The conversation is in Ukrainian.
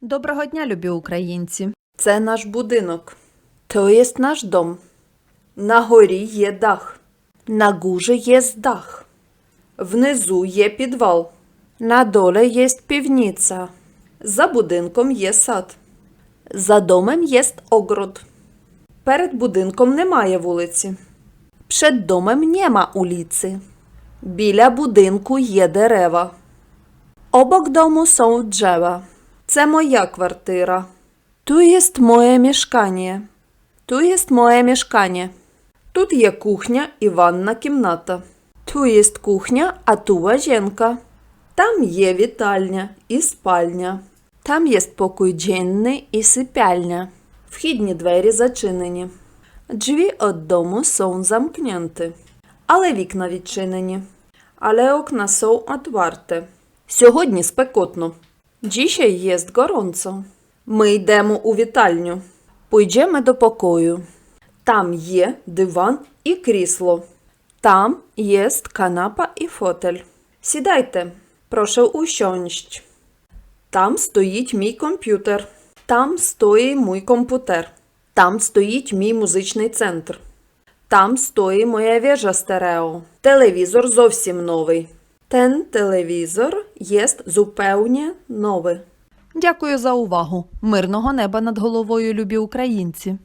Доброго дня, любі українці! Це наш будинок. То є наш дом. На горі є дах. На гужі є дах. Внизу є підвал. На доле є півниця. За будинком є сад. За домом є огород. Перед будинком немає вулиці. Przed домом нема улиці. Біля будинку є дерева. Обок дому są drzewa. Це моя квартира. Tu jest moje mieszkanie. Tu jest moje mieszkanie. Тут є кухня і ванна кімната. Tu jest кухня, а ту łazienka. Там є вітальня і спальня. Там є покой dzienny і sypialnia. Вхідні двері зачинені. Drzwi od domu są zamknięte. Але вікна відчинені. Але окна są otwarte. Сьогодні спекотно. Dzisiaj jest gorąco. Ми йдемо у вітальню. Pójdziemy до покою. Там є диван і крісло. Там є канапа і фотель. Сідайте, прошу usiąść. Там стоїть мій комп'ютер. Там стоїть мій комп'ютер. Там стоїть мій музичний центр. Там стоїть моя вежа стерео. Телевізор зовсім новий. Ten телевізор є zupełnie новий. Дякую за увагу! Мирного неба над головою, любі українці!